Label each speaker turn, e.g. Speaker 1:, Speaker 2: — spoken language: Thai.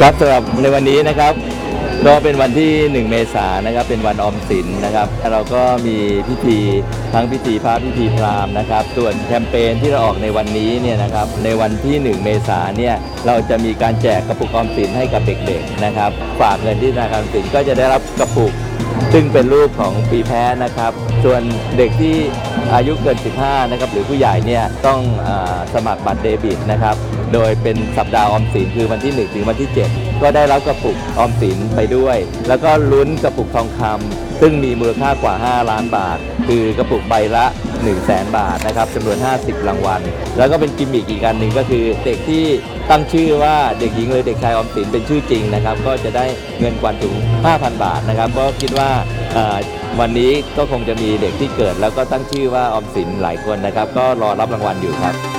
Speaker 1: ครับสำหรับในวันนี้นะครับก็เป็นวันที่ 1 เมษายนนะครับเป็นวันออมสินนะครับเราก็มีพิธีทั้งพิธีพระพิธีพราหมณ์นะครับ ส่วนแคมเปญที่เราออกในวันนี้เนี่ยนะครับในวันที่ 1 เมษายนเนี่ยเราจะมีการแจกกระปุกออมสินให้กับเด็กๆนะครับ ฝากเงินที่ธนาคารสินก็จะได้รับกระปุก ซึ่งเป็นรูปของปีแพ้นะครับ ส่วนเด็กที่ อายุเกิน 15 นะครับหรือผู้ใหญ่เนี่ยต้องอสมัครบัตรเดบิตนะครับ โดยเป็นสัปดาห์ออมสินคือวันที่ 1 ถึงวันที่ 7 ก็ได้รับกระปุกออมสินไปด้วย แล้วก็ลุ้นกระปุกทองคำซึ่งมีมูลค่ากว่า 5 ล้านบาท คือกระปุกใบละ 1 0 0 0 0แบาทนะครับจำนวน 50 รางวัล แล้วก็เป็นกิมมิกอีกอันหนึ่งก็คือเด็กที่ตั้งชื่อว่าเด็กหญิงหรือเด็กชายออมสินเป็นชื่อจริงนะครับก็จะได้เงินกว่าถึง 5,000 บาทนะครับก็คิดว่า วันนี้ก็คงจะมีเด็กที่เกิดแล้วก็ตั้งชื่อว่าออมสินหลายคนนะครับ ก็รอรับรางวัลอยู่ครับ